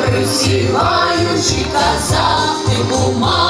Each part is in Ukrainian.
Присіваючи, казав ти бумаг.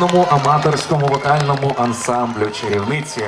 Народному аматорському вокальному ансамблю чарівниці.